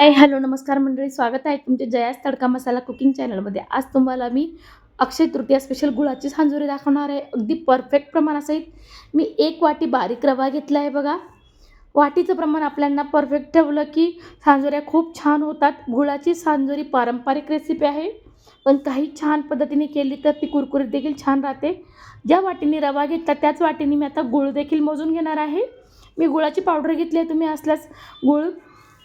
Hi hello नमस्कार मंडळी स्वागत आहे तुमचे जयास तडका मसाला कुकिंग चॅनलमध्ये. आज तुम्हाला मी अक्षय तृतीया स्पेशल गुळाची सांजोरी दाखवणार आहे. अगदी परफेक्ट प्रमाणासहित मी एक वाटी बारीक रवा घेतला आहे बघा. वाटीचं प्रमाण आपल्यांना परफेक्ट ठेवलं की सांजोऱ्या खूप छान होतात. गुळाची सांजोरी पारंपरिक रेसिपी आहे. पण काही छान पद्धतीने केली तर ती कुरकुरीत देखील छान राहते. ज्या वाटीने रवा घेतला त्याच वाटीने मी आता गुळ देखील मोजून घेणार आहे. मी गुळाची पावडर घेतली आहे तुम्ही असल्यास गुळ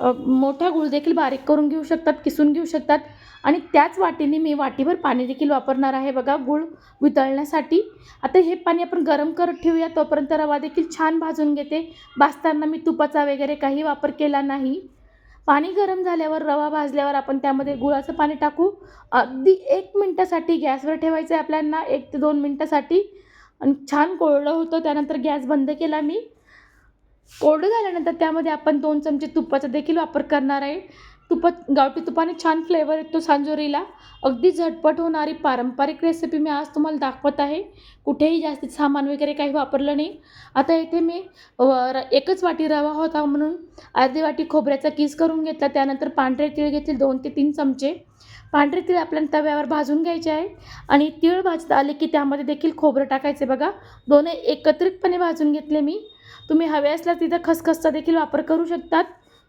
मोठा गूळ देखील बारीक करून घेऊ शकतात किसून घेऊ शकतात. आणि त्याच वाटीने मी वाटीभर पाणी देखील वापरणार आहे बघा गूळ वितळण्यासाठी. आता हे पाणी आपण गरम करत ठेवूया तोपर्यंत रवा देखील छान भाजून घेते. भाजताना मी तुपाचा वगैरे काही वापर केला नाही. पाणी गरम झाल्यावर रवा भाजल्यावर आपण त्यामध्ये गुळाचं पाणी टाकू. अगदी एक मिनटासाठी गॅसवर ठेवायचं आहे आपल्याला एक ते दोन मिनटासाठी. आणि छान कोरडं होतं त्यानंतर गॅस बंद केला मी. कोरडं झाल्यानंतर त्यामध्ये आपण दोन चमचे तुपाचा देखील वापर करणार आहे. तुपात गावठी तुपाने छान फ्लेवर येतो सांजोरीला. अगदी झटपट होणारी पारंपरिक रेसिपी मी आज तुम्हाला दाखवत आहे. कुठेही जास्त सामान वगैरे काही वापरलं नाही. आता इथे मी एकच वाटी रवा होता म्हणून अर्धी वाटी खोबऱ्याचा किस करून घेतला. त्यानंतर पांढरे तीळ घेतले दोन ते तीन चमचे. पांढरे तीळ आपल्याला तव्यावर भाजून घ्यायचे आहे आणि तीळ भाजता आले की त्यामध्ये देखील खोबरं टाकायचे बघा. दोन्ही एकत्रितपणे भाजून घेतले मी. तुम्ही हवे असल्यास तिथं खसखसचा देखील वापर करू शकतात.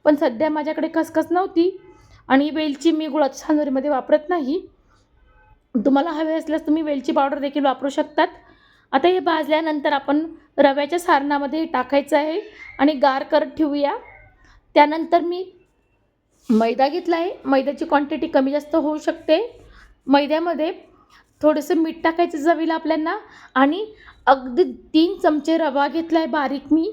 पण सध्या माझ्याकडे खसखस नव्हती आणि वेलची मी गुळाच्या सांजोरीमध्ये वापरत नाही. तुम्हाला हवे असल्यास तुम्ही वेलची पावडर देखील वापरू शकतात. आता हे भाजल्यानंतर आपण रव्याच्या सारणामध्ये टाकायचं आहे आणि गार करत ठेवूया. त्यानंतर मी मैदा घेतला आहे. मैद्याची क्वांटिटी कमी जास्त होऊ शकते. मैद्यामध्ये थोडंसं मीठ टाकायचं चवीला आपल्यांना. आणि अगदी तीन चमचे रवा घेतला आहे बारीक मी.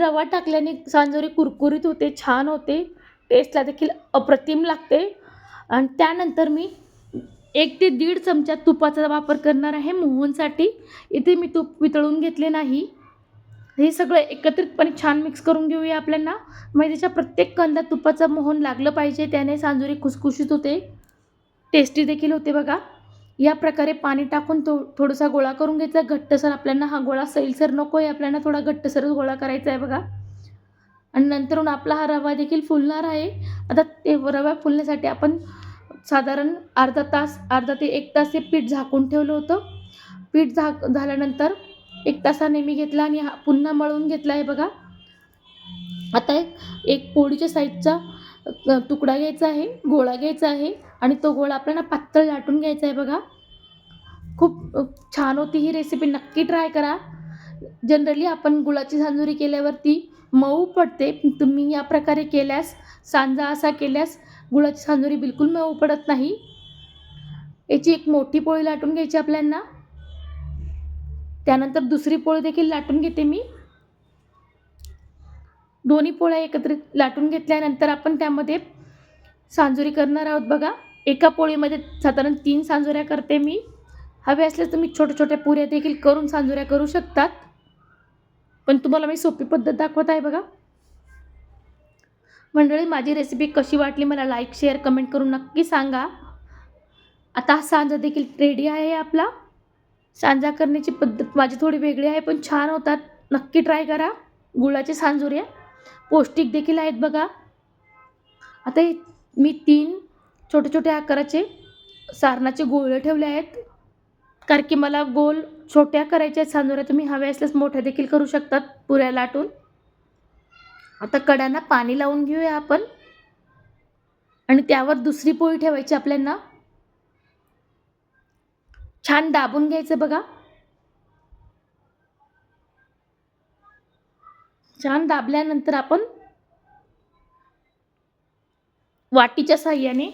रवा टाकल्याने सांजोरी कुरकुरीत होते छान होते. टेस्टला देखील अप्रतिम लागते. आणि त्यानंतर मी एक ते दीड चमचा तुपाचा वापर करणार आहे मोहनसाठी. इथे मी तूप वितळून घेतले नाही. हे सगळं एकत्रितपणे छान मिक्स करून घेऊया आपल्याला मैद्याच्या प्रत्येक कंदात तुपाचं मोहन लागलं पाहिजे त्याने सांजोरी खुसखुशीत होते. टेस्टी देखील होते बघा. या प्रकारे पाणी टाकून तो थोडासा गोळा करून घ्यायचा. घट्टसर आपल्याला हा गोळा सैलसर नको आहे. आपल्याला थोडा घट्टसरच गोळा करायचा आहे बघा. आणि नंतरून आपला हा रवा देखील फुलणार आहे. आता ते रवा फुलण्यासाठी आपण साधारण अर्धा तास अर्धा ते एक तास हे पीठ झाकून ठेवलं होतं. पीठ झाक झाल्यानंतर एक तासाने मी घेतला आणि हा पुन्हा मळून घेतला आहे बघा. आता एक एक पोळीच्या साईजचा तुकडा घ्यायचा आहे गोळा घ्यायचा आहे. आणि तो गोळा आपल्याला पातळ लाटून घ्यायचा आहे बघा. खूप छान होती ही रेसिपी नक्की ट्राय करा. जनरली आपण गुळाची सांजुरी केल्यावरती मऊ पडते तुम्ही या प्रकारे केल्यास सांजा असा केल्यास गुळाची सांजोरी बिलकुल मऊ पडत नाही. याची एक मोठी पोळी लाटून घ्यायची आपल्यांना त्यानंतर दुसरी पोळी देखील लाटून घेते मी. दोन्ही पोळ्या एकत्रित लाटून घेतल्यानंतर आपण त्यामध्ये सांजुरी करणार आहोत बघा. एका पोळीमध्ये साधारण तीन सांजोऱ्या करते मी. हवे असल्यास तुम्ही छोट्या छोट्या पुऱ्या देखील करून सांजोऱ्या करू शकतात. पण तुम्हाला मी सोपी पद्धत दाखवत आहे बघा. मंडळी माझी रेसिपी कशी वाटली मला लाईक शेअर कमेंट करून नक्की सांगा. आता हा सांजा देखील रेडी आहे आपला. सांजा करण्याची पद्धत माझी थोडी वेगळी आहे पण छान होतात. नक्की ट्राय करा. गुळाचे सांजोऱ्या पौष्टिक देखील आहेत बघा. आता मी तीन छोटे छोटे आकाराचे सारणाचे गोळे ठेवले आहेत. कारण की मला गोल छोट्या करायच्या आहेत. सांजोऱ्या तुम्ही हव्या असल्यास मोठ्या देखील करू शकतात. पुऱ्या लाटून. आता कड्यांना पाणी लावून घेऊया आपण. आणि त्यावर दुसरी पोळी ठेवायची आपल्यांना छान दाबून घ्यायचं बघा. छान दाबल्यानंतर आपण वाटीच्या साह्याने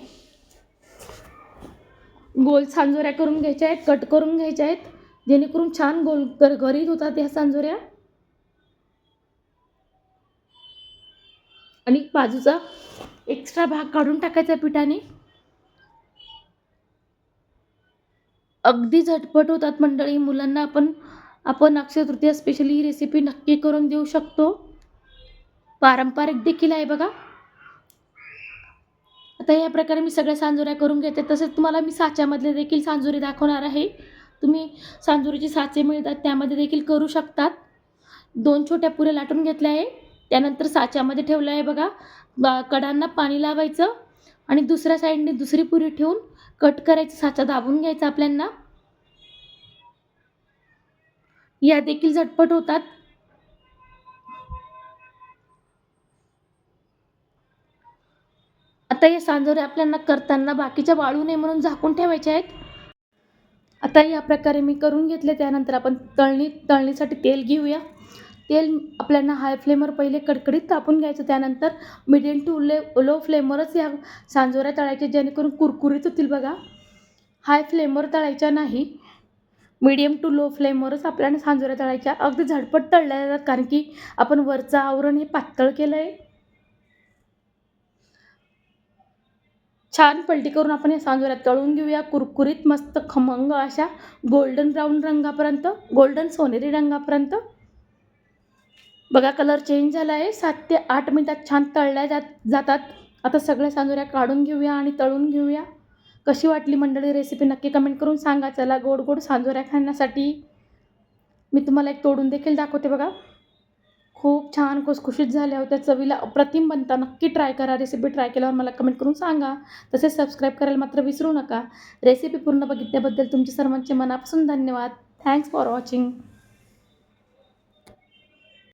गोल सांजोऱ्या करून घ्यायच्या आहेत कट करून घ्यायच्या आहेत. जेणेकरून छान गोल गरगरीत होतात ह्या सांजोऱ्या. आणि बाजूचा एक्स्ट्रा भाग काढून टाकायचा पिठाने. अगदी झटपट होतात मंडळी. मुलांना आपण आपण अक्षय तृतीया स्पेशली ही रेसिपी नक्की करून देऊ शकतो. पारंपरिक देखील आहे बघा. आता या प्रकारे मी सगळ्या सांजोऱ्या करून घेते. तसेच तुम्हाला मी साच्यामधले देखील सांजोरी दाखवणार आहे. तुम्ही सांजुरीचे साचे मिळतात त्यामध्ये देखील करू शकतात. दोन छोट्या पुऱ्या लाटून घेतल्या आहे. त्यानंतर साच्यामध्ये ठेवलं आहे बघा. कडांना पाणी लावायचं आणि दुसऱ्या साईडने दुसरी पुरी ठेवून कट करायचं. साचा दाबून घ्यायचा आपल्यांना. या देखील झटपट होतात. आता या सांजोऱ्या आपल्याला करताना बाकीच्या वाळू नये म्हणून झाकून ठेवायचे आहेत. आता या प्रकारे मी करून घेतले त्यानंतर आपण तळणी तळणीसाठी तेल घेऊया. तेल आपल्याला हाय फ्लेमवर पहिले कडकडीत तापून घ्यायचं त्यानंतर मिडियम टू ले लो फ्लेमवरच या सांजोऱ्या तळायच्या जेणेकरून कुरकुरीत होतील बघा. हाय फ्लेमवर तळायच्या नाही मिडियम टू लो फ्लेमवरच आपल्याला सांजोऱ्या तळायच्या. अगदी झटपट तळल्या जातात कारण की आपण वरचं आवरण हे पातळ केलं आहे छान पलटी करून आपण हे सांजोऱ्या तळून घेऊया कुरकुरीत मस्त खमंग अशा गोल्डन ब्राऊन रंगापर्यंत गोल्डन सोनेरी रंगापर्यंत. बघा कलर चेंज झाला आहे सात ते आठ मिनटात छान तळल्या जात जातात. आता सगळ्या सांजोऱ्या काढून घेऊया आणि तळून घेऊया. कशी वाटली मंडळी रेसिपी नक्की कमेंट करून सांगा. चला गोड गोड सांजोऱ्या खाण्यासाठी. मी तुम्हाला एक तोडून देखील दाखवते बघा. खूप छान खुसखुशीत झाल्या होत्या. चवीला अप्रतिम बनता. नक्की ट्राय करा. रेसिपी ट्राय केल्यावर मला कमेंट करून सांगा. तसेच सबस्क्राईब करायला मात्र विसरू नका. रेसिपी पूर्ण बघितल्याबद्दल तुमचे सर्वांचे मनापासून धन्यवाद. Thanks for watching